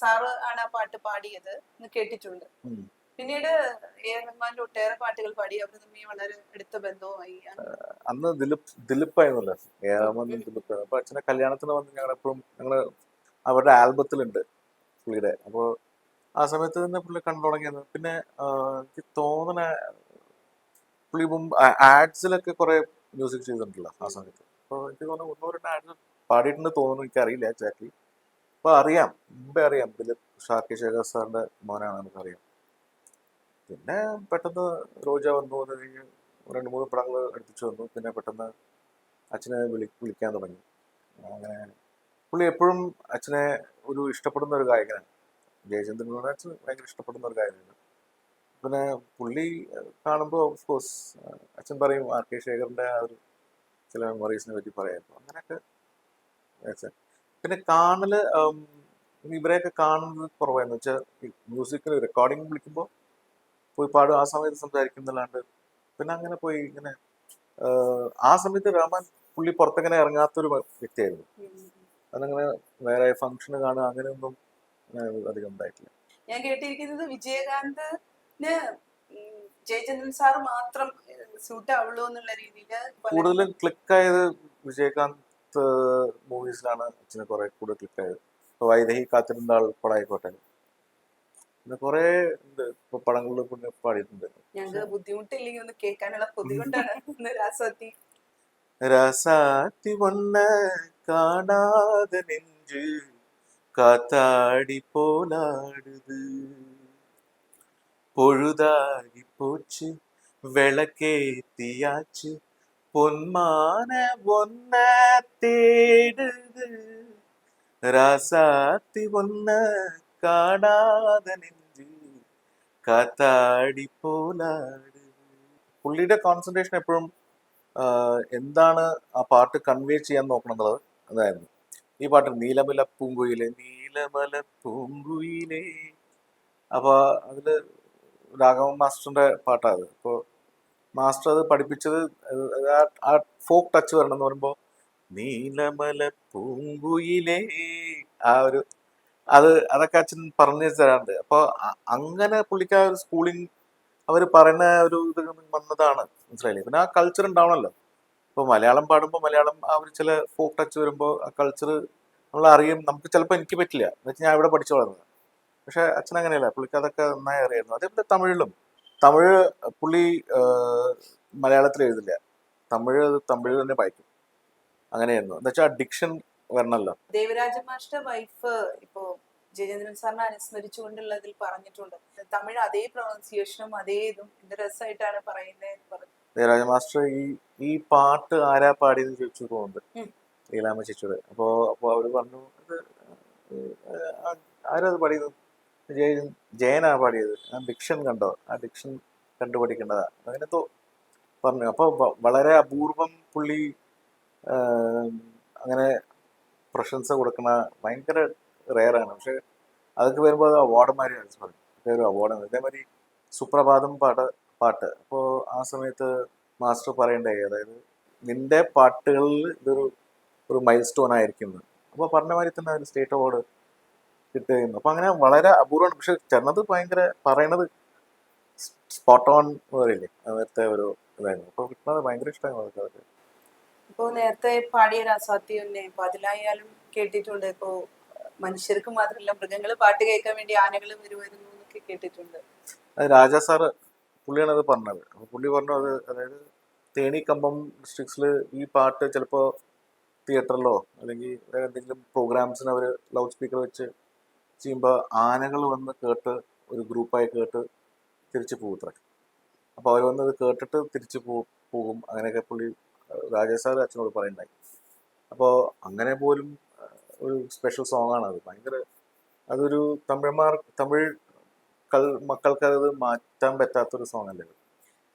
സാറ് ആണ് ആ പാട്ട് പാടിയത് എന്ന് കേട്ടിട്ടുണ്ട്. പിന്നീട് എ ആർ ഒട്ടേറെ പാട്ടുകൾ പാടി. വളരെ അടുത്ത ബന്ധവുമായി. അന്ന് ദിലീപ് ദിലീപ്പായിരുന്നല്ലോ ഏഴാമനും ദിലീപ്. അപ്പൊ അച്ഛനെ കല്യാണത്തിന് വന്ന് ഞങ്ങൾ എപ്പോഴും ഞങ്ങൾ അവരുടെ ആൽബത്തിലുണ്ട് പുള്ളിയുടെ. അപ്പോൾ ആ സമയത്ത് തന്നെ പുള്ളി കണ്ടു തുടങ്ങിയത്. പിന്നെ എനിക്ക് തോന്നണ പുള്ളി മുമ്പ് ആഡ്സിലൊക്കെ കുറെ മ്യൂസിക് ചെയ്തിട്ടുണ്ടല്ലോ ആ സമയത്ത്. അപ്പൊ എനിക്ക് തോന്നുന്നു ഒന്നോ രണ്ട് ആഡ്സ് പാടിയിട്ടുണ്ട് തോന്നുന്നു എനിക്ക് അറിയില്ല എക്സാക്ട്ലി അപ്പോൾ അറിയാം മുമ്പേ അറിയാം. ദിലീപ് ഷാക്കി ശേഖർ സാറിന്റെ മോനാണ് നമുക്കറിയാം. പിന്നെ പെട്ടെന്ന് റോജ വന്നു അത് കഴിഞ്ഞ് രണ്ട് മൂന്ന് പടങ്ങൾ അടുപ്പിച്ച് വന്നു. പിന്നെ പെട്ടെന്ന് അച്ഛനെ വിളി വിളിക്കാൻ തുടങ്ങി. അങ്ങനെ പുള്ളി എപ്പോഴും അച്ഛനെ ഒരു ഇഷ്ടപ്പെടുന്ന ഒരു ഗായകനാണ്. പറഞ്ഞാൽ അച്ഛൻ ഭയങ്കര ഇഷ്ടപ്പെടുന്ന ഒരു ഗായകനാണ്. പിന്നെ പുള്ളി കാണുമ്പോൾ ഓഫ് കോഴ്സ് അച്ഛൻ പറയും ആർ കെ. ശേഖറിന്റെ ആ ഒരു ചില മെമ്മറീസിനെ പറ്റി പറയായിരുന്നു അങ്ങനെയൊക്കെ പിന്നെ കാണൽ ഇവരെയൊക്കെ കാണുന്നത് കുറവായെന്ന് വെച്ചാൽ മ്യൂസിക്കിൽ റെക്കോർഡിംഗ് വിളിക്കുമ്പോൾ പോയി പാടും ആ സമയത്ത് സംസാരിക്കുന്നല്ലാണ്ട് പിന്നെ അങ്ങനെ പോയി ഇങ്ങനെ ആ സമയത്ത് റഹ്മാൻ പുള്ളി പുറത്തങ്ങനെ ഇറങ്ങാത്തൊരു വ്യക്തിയായിരുന്നു. അതങ്ങനെ വേറെ ഫംഗ്ഷന് കാണുക അങ്ങനെയൊന്നും ഒന്നും അധികം ഉണ്ടായിട്ടില്ല. ഞാൻ കേട്ടിരിക്കുന്നത് വിജയകാന്തിന് ജയചന്ദ്രൻ സാർ മാത്രം സൂട്ട് ആവുള്ളൂ എന്നുള്ള രീതിയിൽ കൂടുതലും ക്ലിക്കായത് വിജയകാന്ത് മൂവീസിലാണ് അച്ഛന് കുറെ കൂടെ ക്ലിക്കായത് വൈദഹി വൈദേഹി കാത്തിരുന്നാൾ പടായിക്കോട്ടെ. പിന്നെ കുറെ ഉണ്ട് ഇപ്പൊ പടങ്ങളിൽ പിന്നെ പാടിയിട്ടുണ്ട് ഞങ്ങൾക്ക് ബുദ്ധിമുട്ടില്ലെങ്കിൽ ഒന്ന് കേൾക്കാനുള്ള കൊതി കൊണ്ടാണ് ഇന്ന് രാസവത്തി ரசாத்தி ஒன்ன காணாத நெஞ்சு காத்தாடி போலாடுது பொழுதாகி போச்சு விளக்கேத்தியாச்சு பொன்மான ஒன்ன தேடுது ராசாத்தி ஒன்ன കാണാത നെഞ്ച് കാത്താടി പോലാട് പുള്ളിയുടെ കോൺസെൻട്രേഷൻ എപ്പോഴും എന്താണ് ആ പാട്ട് കൺവേ ചെയ്യാൻ നോക്കണം എന്നുള്ളത് അതായിരുന്നു. ഈ പാട്ട് നീലമല പൂങ്കുയിലെ നീലമല പൂങ്കുയിലെ അപ്പൊ അതിൽ രാഘവൻ മാസ്റ്ററിന്റെ പാട്ടാണ് അത്. അപ്പോൾ മാസ്റ്റർ അത് പഠിപ്പിച്ചത് ആ- ഫോക്ക് ടച്ച് വരണം എന്ന് പറയുമ്പോൾ നീലമല പൂങ്കുയിലേ ആ ഒരു അത് അതൊക്കെ അച്ഛൻ പറഞ്ഞു തരാറുണ്ട്. അപ്പോൾ അങ്ങനെ പുള്ളിക്ക് ഒരു സ്കൂളിങ് അവർ പറയുന്ന ഒരു ഇത് വന്നതാണ് മനസ്സിലായില്ലേ? പിന്നെ ആ കൾച്ചർ ഉണ്ടാവണല്ലോ. ഇപ്പോൾ മലയാളം പാടുമ്പോൾ മലയാളം ആ ഒരു ചില ഫോക്ക് ടച്ച് വരുമ്പോൾ ആ കൾച്ചർ നമ്മൾ അറിയും. നമുക്ക് ചിലപ്പോൾ എനിക്ക് പറ്റില്ല. എന്ന് വെച്ചാൽ ഞാൻ ഇവിടെ പഠിച്ചു വളർന്നത്. പക്ഷെ അച്ഛൻ അങ്ങനെയല്ല. പുള്ളിക്ക് അതൊക്കെ നന്നായി അറിയായിരുന്നു. അതേപോലെ തമിഴിലും. തമിഴ് പുള്ളി മലയാളത്തിൽ എഴുതില്ല. തമിഴ് തമിഴ് തന്നെ വായിക്കും. അങ്ങനെയായിരുന്നു. എന്ന് വെച്ചാൽ ഡിക്ഷൻ വരണല്ലോ. ദേവരാജ മാസ്റ്റർ വൈഫ് ഇപ്പോ ജയചന്ദ്രൻ സാറിനെ അനുസ്മരിച്ചുകൊണ്ടുള്ളതിൽ പറഞ്ഞിട്ടുണ്ട്. തമിഴ് അതേ പ്രൊണൗൺസിയേഷനും അതേ ഇതും എന്ത് രസമായിട്ടാണ് പറയുന്നത് എന്ന് പറഞ്ഞു മാസ്റ്റർ ഈ ഈ പാട്ട് ആരാ പാടിയെന്ന് ചോദിച്ചു പോകുന്നുണ്ട്. ലീലാമ്മ ചേച്ചിയോട്. അപ്പോ അപ്പോ അവർ പറഞ്ഞു ആരാ അത് പാടിയത്? ജയൻ ജയനാ പാടിയത്. ആ ഡിക്ഷൻ കണ്ടോ? ആ ഡിക്ഷൻ കണ്ടുപഠിക്കേണ്ടതാ. അങ്ങനെ തോ പറഞ്ഞു. അപ്പൊ വളരെ അപൂർവം പുള്ളി അങ്ങനെ പ്രശംസ കൊടുക്കണ ഭയങ്കര റെയറാണ് പക്ഷെ അതൊക്കെ വരുമ്പോൾ അവാർഡന്മാരെ പറയും. സോറി ഒരു അവാർഡ് അതേമാതിരി സുപ്രഭാതം പാട്ട് പാട്ട്. അപ്പോൾ ആ സമയത്ത് മാസ്റ്റർ പറയണ്ടായി അതായത് നിന്റെ പാട്ടുകളിൽ ഇതൊരു ഒരു മൈൽ സ്റ്റോൺ ആയിരിക്കും അപ്പോൾ പറഞ്ഞ മാതിരി തന്നെ ഒരു സ്റ്റേറ്റ് അവാർഡ് കിട്ടുകയും. അപ്പോൾ അങ്ങനെ വളരെ അപൂർവമാണ്. പക്ഷെ ചെന്നത് ഭയങ്കര പറയണത് സ്പോട്ട് ഓൺ പറയില്ലേ നേരത്തെ ഒരു ഇതായിരുന്നു. അപ്പോൾ കിട്ടുന്നത് ഭയങ്കര ഇഷ്ടമാണ് ആൾക്കാർക്ക് അവർക്ക് ഇപ്പോ നേരത്തെ പാടിയ രാസാത്തി തന്നെ ഇപ്പോൾ അതിലായാലും കേട്ടിട്ടുണ്ട്. ഇപ്പോ മനുഷ്യർക്ക് മാത്രമല്ല മൃഗങ്ങൾ പാട്ട് കേൾക്കാൻ വേണ്ടി ആനകൾ വരുമായിരുന്നു എന്നൊക്കെ കേട്ടിട്ടുണ്ട്. അത് രാജാ സാറ് പുള്ളിയാണ് അത് പറഞ്ഞത്. അപ്പോൾ പുള്ളി പറഞ്ഞു അത് അതായത് തേനി കമ്പം ഡിസ്ട്രിക്ട്സിൽ ഈ പാട്ട് ചിലപ്പോ തിയേറ്ററിലോ അല്ലെങ്കിൽ വേറെ എന്തെങ്കിലും പ്രോഗ്രാംസിന് അവർ ലൗഡ് സ്പീക്കർ വെച്ച് ചെയ്യുമ്പോൾ ആനകൾ വന്ന് കേട്ട് ഒരു ഗ്രൂപ്പായി കേട്ട് തിരിച്ചു പോകത്ര അപ്പോൾ അവർ വന്ന് അത് കേട്ടിട്ട് തിരിച്ചു പോകും. അങ്ങനെയൊക്കെ പുള്ളി രാജാ സാർ അച്ഛനോട് പറയുണ്ടായി അപ്പോൾ അങ്ങനെ പോലും ഒരു സ്പെഷ്യൽ സോങ് ആണ് അത്. ഭയങ്കര അതൊരു തമിഴ്മാർ തമിഴ് കൾ മക്കൾക്ക് അത് മാറ്റാൻ പറ്റാത്തൊരു സോങ് അല്ലേ?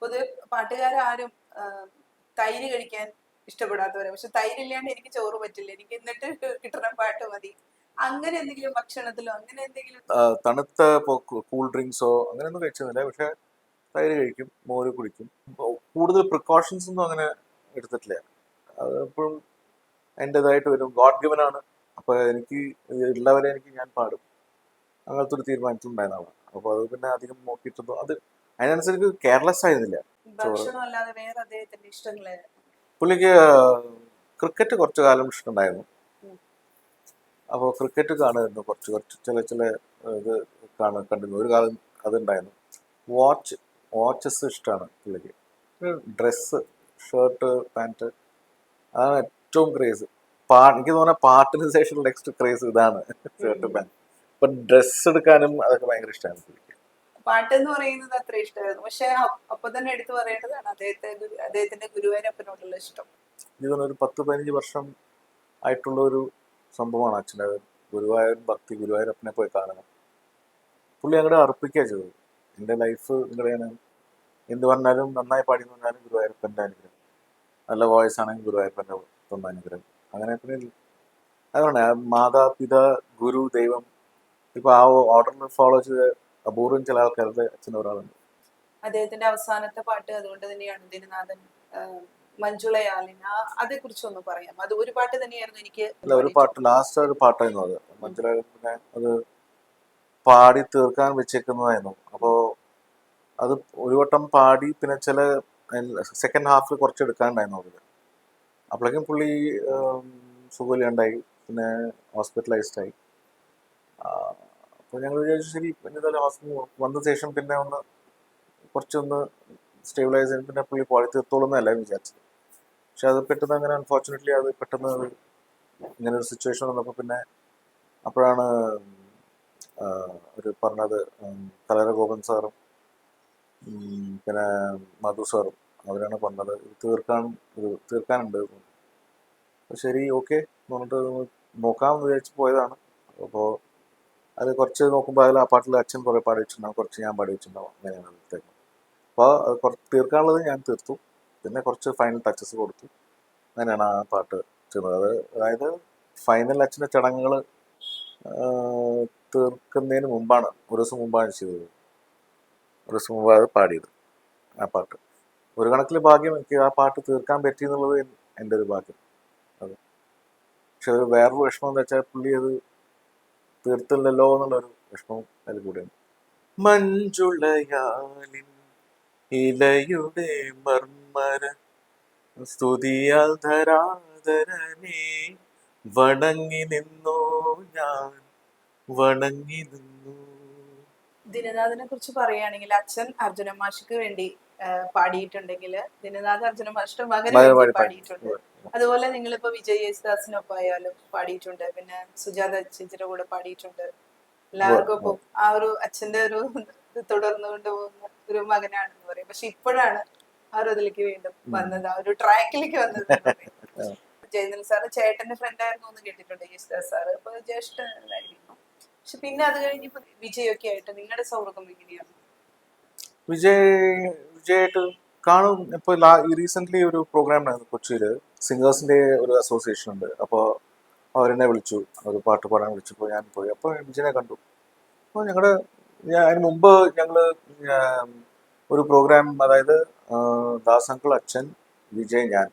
പൊതുവെ പാട്ടുകാരും തൈര് കഴിക്കാൻ ഇഷ്ടപ്പെടാത്തവരെ. പക്ഷെ തൈരില്ലാണ്ട് എനിക്ക് ചോറ് പറ്റില്ല. എനിക്ക് എന്നിട്ട് കിട്ടണ പാട്ട് മതി. അങ്ങനെ എന്തെങ്കിലും ഭക്ഷണത്തിലോ അങ്ങനെ എന്തെങ്കിലും തണുത്ത കൂൾ ഡ്രിങ്ക്സോ അങ്ങനെ ഒന്നും കഴിച്ചതല്ല പക്ഷെ തൈര് കഴിക്കും മോര് കുടിക്കും. കൂടുതൽ പ്രിക്കോഷൻസ് ഒന്നും അങ്ങനെ എടുത്തിട്ടില്ല. അത് എപ്പോഴും എന്റെതായിട്ട് വരും. ഗോഡ് ഗിവൻ ആണ്. അപ്പോൾ എനിക്ക് ഉള്ളവരെ എനിക്ക് ഞാൻ പാടും. അങ്ങനത്തെ ഒരു തീരുമാനത്തിലുണ്ടായിരുന്ന അവിടെ അപ്പോൾ അത് പിന്നെ അധികം നോക്കിയിട്ടൊന്നും അത് അതിനനുസരിച്ച് കെയർലെസ് ആയിരുന്നില്ല. പുള്ളിക്ക് ക്രിക്കറ്റ് കുറച്ചു കാലം ഇഷ്ടമുണ്ടായിരുന്നു. അപ്പോൾ ക്രിക്കറ്റ് കാണുമായിരുന്നു കുറച്ച് കുറച്ച് ചില ചില ഇത് കാണാൻ കണ്ടിരുന്നു. ഒരു കാലം അതുണ്ടായിരുന്നു. വാച്ച് വാച്ചസ് ഇഷ്ടമാണ് പുള്ളിക്ക്. ഡ്രസ്സ് ഷർട്ട് പാന്റ് അതാണ് ഏറ്റവും ക്രേസ് പാ എനിക്ക് തോന്നുന്ന പാട്ടിന് ശേഷം നെക്സ്റ്റ് ക്രേസ് ഇതാണ് ഷർട്ട് പാന്റ് അപ്പൊ ഡ്രസ്സ് എടുക്കാനും അതൊക്കെ ഭയങ്കര ഇഷ്ടമാണ് പാട്ട് എന്ന് പറയുന്നത് അത്ര ഇഷ്ടമായിരുന്നു പക്ഷെ അപ്പൊ തന്നെ എടുത്തു പറയേണ്ടതാണ്. അദ്ദേഹത്തിന്റെ അദ്ദേഹത്തിന്റെ ഗുരുവായൂരപ്പനോടുള്ള ഇഷ്ടം. ഇതിന് ഒരു പത്ത് പതിനഞ്ച് വർഷം ആയിട്ടുള്ള ഒരു സംഭവമാണ് അച്ഛന്റെ. ഗുരുവായൂർ ഭക്തി ഗുരുവായൂരപ്പനെ പോയി കാണണം. പുള്ളി അങ്ങോട്ട് അർപ്പിക്കുക ചെയ്തത്. എന്റെ ലൈഫ് ഇങ്ങടെയാണ് എന്ത് പറഞ്ഞാലും നന്നായി പാടി എന്ന് പറഞ്ഞാലും ഗുരുവായൂരപ്പന്റെ അനുഗ്രഹം. നല്ല വോയിസ് ആണെങ്കിൽ ഗുരുവായൂരപ്പന്റെ അനുഗ്രഹം. അങ്ങനെ പിന്നെ അതുകൊണ്ട് മാതാപിതാ ഗുരു ദൈവം. ഇപ്പൊ ആ ഓർഡറിൽ ഫോളോ ചെയ്ത് അപൂർവം ചില ആൾക്കാരുടെ അച്ഛൻ ഒരാളുണ്ട്. അദ്ദേഹത്തിന്റെ അവസാനത്തെ പാട്ട് അതുകൊണ്ട് തന്നെയാണ്. ദിനനാഥൻ അതേ പറയാം. അത് ഒരു പാട്ട് തന്നെയായിരുന്നു എനിക്ക് അല്ല ഒരു പാട്ട് ലാസ്റ്റ് ഒരു പാട്ടായിരുന്നു അത്. മഞ്ജുള അത് പാടി തീർക്കാൻ വെച്ചേക്കുന്നതായിരുന്നു. അപ്പോ അത് ഒരു വട്ടം പാടി പിന്നെ ചില സെക്കൻഡ് ഹാഫിൽ കുറച്ച് എടുക്കാനുണ്ടായിരുന്നു അതിൽ അപ്പോഴേക്കും പുള്ളി സുഖമില്ലാണ്ടായി. പിന്നെ ഹോസ്പിറ്റലൈസ്ഡ് ആയി. അപ്പോൾ ഞങ്ങൾ വിചാരിച്ചു ശരി ഇതെല്ലാം ഹോസ്പിറ്റൽ വന്ന ശേഷം പിന്നെ ഒന്ന് കുറച്ചൊന്ന് സ്റ്റേബിലൈസ് ചെയ്ത് പിന്നെ പുള്ളി പാടി തീർത്തോളും എന്നല്ല വിചാരിച്ചത്. പക്ഷെ അത് പെട്ടെന്ന് അങ്ങനെ അൺഫോർച്ചുനേറ്റ്ലി അത് പെട്ടെന്ന് ഇങ്ങനെ ഒരു സിറ്റുവേഷൻ വന്നപ്പോൾ പിന്നെ അപ്പോഴാണ് ഒരു പറഞ്ഞത് കലര സാറും പിന്നെ മധു സാറും അവരാണ് പറഞ്ഞത് ഇത് തീർക്കാൻ ഇത് തീർക്കാനുണ്ട്. ശരി ഓക്കെ. പറഞ്ഞിട്ട് നോക്കാമെന്ന് വിചാരിച്ച് പോയതാണ്. അപ്പോൾ അത് കുറച്ച് നോക്കുമ്പോൾ അതിൽ ആ പാട്ടിൽ അച്ഛൻ കുറേ പാടി വെച്ചിട്ടുണ്ടാവും കുറച്ച് ഞാൻ പാടി വെച്ചിട്ടുണ്ടാവും അങ്ങനെയാണ് അപ്പോൾ അത് കുറച്ച് തീർക്കാനുള്ളത് ഞാൻ തീർത്തു. പിന്നെ കുറച്ച് ഫൈനൽ ടച്ചസ് കൊടുത്തു. അങ്ങനെയാണ് ആ പാട്ട് ചെയ്യുന്നത് അത് അതായത് ഫൈനൽ അച്ഛന്റെ ചടങ്ങുകൾ തീർക്കുന്നതിന് മുമ്പാണ്. ഒരു ദിവസം മുമ്പാണ് ചെയ്തത്. ഒരു ദിവസം മുമ്പാണ് പാടിയത് ആ പാട്ട്. ഒരു കണക്കിൽ ഭാഗ്യം എനിക്ക് ആ പാട്ട് തീർക്കാൻ പറ്റി എന്നുള്ളത് എന്റെ ഒരു ഭാഗ്യം. അത്. പക്ഷെ അത് വേറൊരു വിഷമം എന്ന് വെച്ചാൽ പുള്ളി അത് തീർത്തില്ലല്ലോ എന്നുള്ളൊരു വിഷമം അതിൽ കൂടെയുണ്ട്. മഞ്ജുളയാലിൻ ഇലയുടെ മർമര സ്തുതിയാൽ ധരാധരനെ വണങ്ങി നിന്നോ ഞാൻ വണങ്ങി നിന്നു. ദിനനാഥനെ കുറിച്ച് പറയുകയാണെങ്കിൽ അച്ഛൻ അർജുന മാഷിക്ക് വേണ്ടി പാടിയിട്ടുണ്ടെങ്കിൽ ദിനനാഥ് അർജുന മകന് വേണ്ടി പാടിയിട്ടുണ്ട്. അതുപോലെ നിങ്ങളിപ്പോ വിജയ് യേശുദാസിനൊപ്പം ആയാലും പാടിയിട്ടുണ്ട്. പിന്നെ സുജാത ചേച്ചിയുടെ കൂടെ പാടിയിട്ടുണ്ട്. എല്ലാവർക്കും ഒപ്പം ആ ഒരു അച്ഛന്റെ ഒരു തുടർന്നു കൊണ്ടുപോകുന്ന ഒരു മകനാണെന്ന് പറയും. പക്ഷെ ഇപ്പോഴാണ് ആ ഒരു ഇതിലേക്ക് വീണ്ടും വന്നത്. ആ ഒരു ട്രാക്കിലേക്ക് വന്നത്. ജയന്ദ്രൻ സാറ് ചേട്ടന്റെ ഫ്രണ്ട് ആയിരുന്നു എന്ന് കേട്ടിട്ടുണ്ട് യേശുദാസ് സാറ്. അപ്പൊ ജ്യേഷ്ഠനായിരുന്നു പക്ഷെ പിന്നെ അത് കഴിഞ്ഞ് ഇപ്പൊ വിജയൊക്കെ ആയിട്ട് നിങ്ങളുടെ സൗഹൃദം എങ്ങനെയാണ്? വിജയ് വിജയായിട്ട് കാണും. ഇപ്പോൾ റീസെന്റ്ലി ഒരു പ്രോഗ്രാം ഉണ്ടായിരുന്നു കൊച്ചിയിൽ സിംഗേഴ്സിന്റെ ഒരു അസോസിയേഷൻ ഉണ്ട്. അപ്പോൾ അവരെന്നെ വിളിച്ചു. ഒരു പാട്ട് പാടാൻ വിളിച്ചപ്പോൾ ഞാൻ പോയി. അപ്പോൾ വിജയനെ കണ്ടു. അപ്പോൾ ഞങ്ങളുടെ അതിന് മുമ്പ് ഞങ്ങൾ ഒരു പ്രോഗ്രാം അതായത് ദാസങ്കിൾ അച്ഛൻ വിജയ് ഞാൻ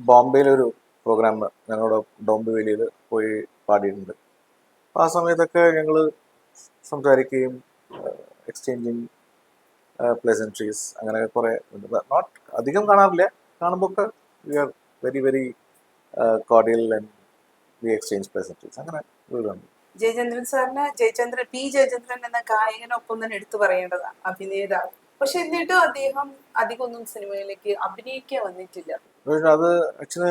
ബോംബെയിലൊരു പ്രോഗ്രാം ഞങ്ങളുടെ ഡോംബെ വേലിയിൽ പോയി പാടിയിട്ടുണ്ട്. അപ്പൊ ആ സമയത്തൊക്കെ ഞങ്ങൾ സംസാരിക്കുകയും എക്സ്ചേഞ്ചിങ് പ്ലസൻട്രീസ് അങ്ങനെ കുറെ നോട്ട് അധികം കാണാറില്ല. കാണുമ്പോൾ ഒക്കെ we are very very cordial and we exchange pleasantries അങ്ങനെ ഇതുണ്ട്. ജയചന്ദ്രൻ സാറിന് ജയചന്ദ്രൻ പി ജയചന്ദ്രൻ എന്ന ഗായകനൊപ്പം തന്നെ എടുത്തു പറയേണ്ടതാണ് അഭിനേതാവ്. പക്ഷെ എന്നിട്ടും അദ്ദേഹം അധികം ഒന്നും സിനിമയിലേക്ക് അഭിനയിക്കാൻ വന്നിട്ടില്ല. അത് അച്ഛന്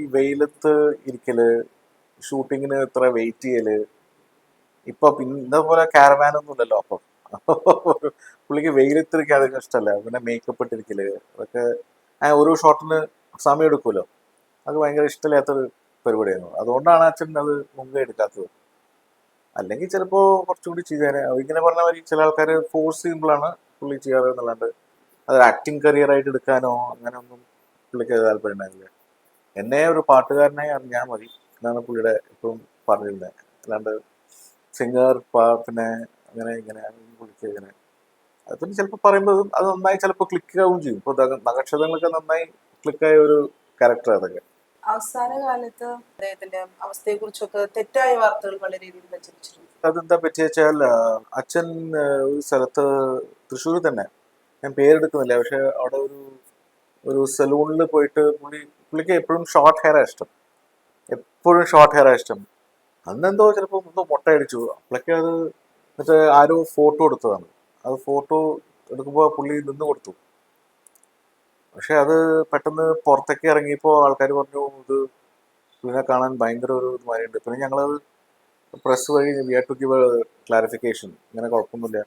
ഈ വെയിലത്ത് ഇരിക്കൽ ഷൂട്ടിങ്ങിന് ഇത്ര വെയിറ്റ് ചെയ്യൽ ഇപ്പൊ പിന്നെ ഇതേപോലെ കാരവാനൊന്നും ഇല്ലല്ലോ അപ്പം. പുള്ളിക്ക് വെയിലത്തിരിക്കാൻ അധികം ഇഷ്ടമല്ല പിന്നെ മേക്കപ്പ് ഇട്ടിരിക്കൽ. അതൊക്കെ ഓരോ ഷോട്ടിന് സമയം എടുക്കുമല്ലോ അത് ഭയങ്കര ഇഷ്ടമില്ലാത്തൊരു പരിപാടിയായിരുന്നു. അതുകൊണ്ടാണ് അച്ഛൻ അത് മുൻകൈ എടുക്കാത്തത്. അല്ലെങ്കിൽ ചിലപ്പോൾ കുറച്ചുകൂടി ചെയ്തേനെ ഇങ്ങനെ പറഞ്ഞ മാതിരി ചില ആൾക്കാർ ഫോഴ്സ് ചെയ്യുമ്പോഴാണ് പുള്ളി ചെയ്യാറ് എന്നല്ലാണ്ട് അത് ആക്ടിങ് കരിയറായിട്ട് എടുക്കാനോ അങ്ങനെ ഒന്നും പുള്ളിക്ക് താല്പര്യം ഉണ്ടായില്ല എന്നെ ഒരു പാട്ടുകാരനായി അറിഞ്ഞാൽ മതി എന്നാണ് പുള്ളിയുടെ ഇപ്പം പറഞ്ഞിരുന്നത്. അല്ലാണ്ട് സിംഗർ പിന്നെ അങ്ങനെ ഇങ്ങനെ കുളിക്കുക ഇങ്ങനെ. അത് പിന്നെ ചിലപ്പോൾ പറയുമ്പോൾ അത് നന്നായി ചിലപ്പോൾ ക്ലിക്ക് ആവുകയും ചെയ്യും. ഇപ്പോൾ നക്ഷത്രങ്ങളൊക്കെ നന്നായി ക്ലിക്കായ ഒരു ക്യാരക്ടർ അതൊക്കെ. അവസാന കാലത്ത് അദ്ദേഹത്തിന്റെ അവസ്ഥയെ കുറിച്ചൊക്കെ തെറ്റായ വാർത്തകൾ വളരെയധികം പ്രചരിച്ചിരുന്നു അതെന്താ പറ്റിയ വെച്ചാൽ അച്ഛൻ ഒരു സ്ഥലത്ത് തൃശ്ശൂർ തന്നെ. ഞാൻ പേരെടുക്കുന്നില്ല പക്ഷെ അവിടെ ഒരു ഒരു സലൂണിൽ പോയിട്ട് പുള്ളി പുള്ളിക്ക് എപ്പോഴും ഷോർട്ട് ഹെയർ ഇഷ്ടം. എപ്പോഴും ഷോർട്ട് ഹെയർ ഇഷ്ടം. അന്നെന്തോ ചിലപ്പോൾ എന്തോ മുട്ട അടിച്ചു അപ്പോഴൊക്കെ അത് മറ്റേ ആരോ ഫോട്ടോ എടുത്തതാണ്. അത് ഫോട്ടോ എടുക്കുമ്പോൾ പുള്ളി നിന്ന് കൊടുത്തു. പക്ഷെ അത് പെട്ടെന്ന് പുറത്തേക്ക് ഇറങ്ങിയപ്പോൾ ആൾക്കാർ പറഞ്ഞു ഇത് പുള്ളിനെ കാണാൻ ഭയങ്കര ഒരു ഇതുമാതിരിയുണ്ട് പിന്നെ ഞങ്ങളത് പ്രസ് വഴി വി ടു ഗിവ് ക്ലാരിഫിക്കേഷൻ ഇങ്ങനെ കുഴപ്പമൊന്നുമില്ല.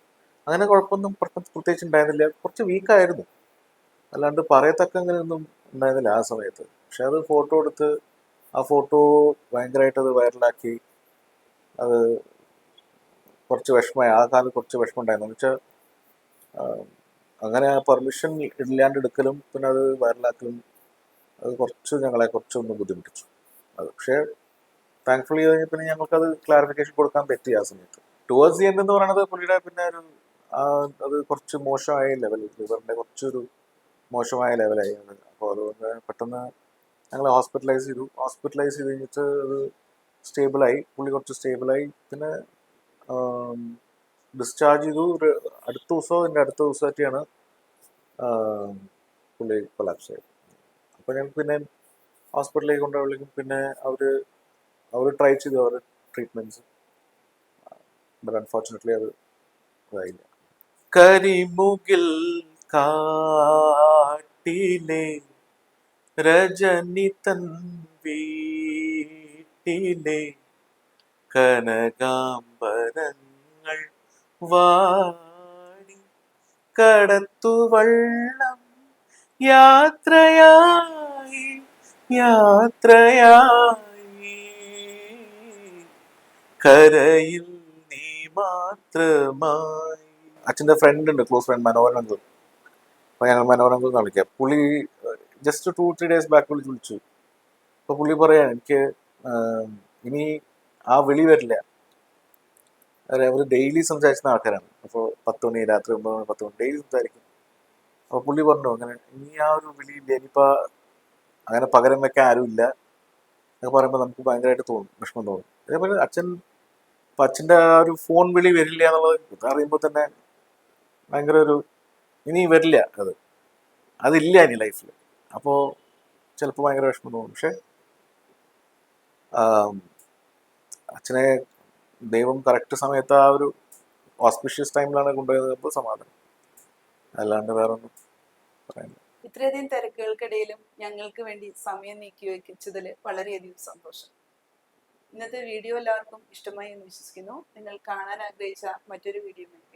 അങ്ങനെ കുഴപ്പമൊന്നും പ്രത്യേകിച്ച് ഉണ്ടായിരുന്നില്ല. കുറച്ച് വീക്കായിരുന്നു അല്ലാണ്ട് പറയത്തക്ക അങ്ങനെ ഒന്നും ഉണ്ടായിരുന്നില്ല ആ സമയത്ത്. പക്ഷെ അത് ഫോട്ടോ എടുത്ത് ആ ഫോട്ടോ ഭയങ്കരമായിട്ട് അത് വൈറലാക്കി അത് കുറച്ച് വിഷമമായി. ആ കാലത്ത് കുറച്ച് വിഷമം ഉണ്ടായിരുന്നു എന്ന് വെച്ചാൽ അങ്ങനെ പെർമിഷൻ ഇല്ലാണ്ട് എടുക്കലും പിന്നെ അത് വൈറലാക്കലും അത് കുറച്ച് ഞങ്ങളെ കുറച്ചൊന്ന് ബുദ്ധിമുട്ടിച്ചു. അത് പക്ഷേ താങ്ക്ഫുള്ളി പിന്നെ ഞങ്ങൾക്കത് ക്ലാരിഫിക്കേഷൻ കൊടുക്കാൻ പറ്റി ആ സമയത്ത്. ടുവേഴ്സ് ദി എൻഡ് എന്ന് പറയുന്നത് പുള്ളിയുടെ പിന്നെ ഒരു ആ, അത് കുറച്ച് മോശമായ ലെവൽ ലിവറിന്റെ കുറച്ചൊരു മോശമായ ലെവലായി അത് അപ്പോൾ അതുകൊണ്ട് പെട്ടെന്ന് ഞങ്ങൾ ഹോസ്പിറ്റലൈസ് ചെയ്തു. ഹോസ്പിറ്റലൈസ് ചെയ്ത് കഴിഞ്ഞിട്ട് അത് സ്റ്റേബിളായി പുള്ളി കുറച്ച് സ്റ്റേബിളായി പിന്നെ ഡിസ്ചാർജ് ചെയ്തു. ഒരു അടുത്ത ദിവസമോ എന്റെ അടുത്ത ദിവസമായിട്ടാണ് പുള്ളി കൊലാപ്സ് ചെയ്തത് അപ്പോൾ ഞങ്ങൾ പിന്നെ ഹോസ്പിറ്റലിലേക്ക് കൊണ്ടുപോകും പിന്നെ അവർ അവർ ട്രൈ ചെയ്തു അവർ ട്രീറ്റ്മെന്റ്സ് ബട്ട് അൺഫോർച്ചുനേറ്റ്ലി അത് ഇതായില്ല. കരിമുകിൽ കാട്ടിലെ രജനി തൻ വീട്ടിലെ കനകാംബരങ്ങൾ വാടി കടത്തുവള്ളം യാത്രയായി യാത്രയായി. കരയിൽ നീ മാത്രമായി. അച്ഛന്റെ ഫ്രണ്ട് ഉണ്ട് ക്ലോസ് ഫ്രണ്ട് മനോഹരൻ അങ്കിൾ അപ്പോൾ ഞങ്ങൾ മനോഹരൻ അങ്കിൾ കളിക്കാം പുള്ളി just two three days back വിളിച്ച് വിളിച്ചു. അപ്പോൾ പുള്ളി പറയാണ് എനിക്ക് ഇനി ആ വിളി വരില്ല. അവർ ഡെയിലി സംസാരിക്കുന്ന ആൾക്കാരാണ്. അപ്പോൾ പത്ത് മണി രാത്രി ഒമ്പത് മണി പത്ത് മണി ഡെയിലി സംസാരിക്കും. അപ്പോൾ പുള്ളി പറഞ്ഞു അങ്ങനെ ഇനി ആ ഒരു വിളിയില്ല ഇനിയിപ്പോൾ അങ്ങനെ പകരം വെക്കാൻ ആരുമില്ല എന്നൊക്കെ പറയുമ്പോൾ നമുക്ക് ഭയങ്കരമായിട്ട് തോന്നും വിഷമം തോന്നും. അതേപോലെ അച്ഛൻ ഇപ്പം അച്ഛന്റെ ആ ഒരു ഫോൺ വിളി വരില്ല എന്നുള്ളത് അറിയുമ്പോൾ തന്നെ ഭയങ്കര ഒരു ഇനി വരില്ല അത്. അതില്ല ഇനി ലൈഫിൽ അപ്പോൾ ചിലപ്പോൾ ഭയങ്കര വിഷമം തോന്നും. പക്ഷേ അച്ഛനെ ദൈവം കറക്റ്റ് സമയത്ത് ആ ഒരു ഓസ്പിഷ്യസ് ടൈമിലാണ് കൊണ്ടുപോയത് അപ്പോൾ സമാധാനം. അല്ലാണ്ട് വേറെ ഒന്നും പറയാനില്ല. ഇത്രയധികം തിരക്കുകൾക്കിടയിലും ഞങ്ങൾക്ക് വേണ്ടി സമയം നീക്കി വയ്ക്കിച്ചതിൽ വളരെയധികം സന്തോഷം. ഇന്നത്തെ വീഡിയോ എല്ലാവർക്കും ഇഷ്ടമായി എന്ന് വിശ്വസിക്കുന്നു. നിങ്ങൾ കാണാൻ ആഗ്രഹിച്ച മറ്റൊരു വീഡിയോ വീണ്ടും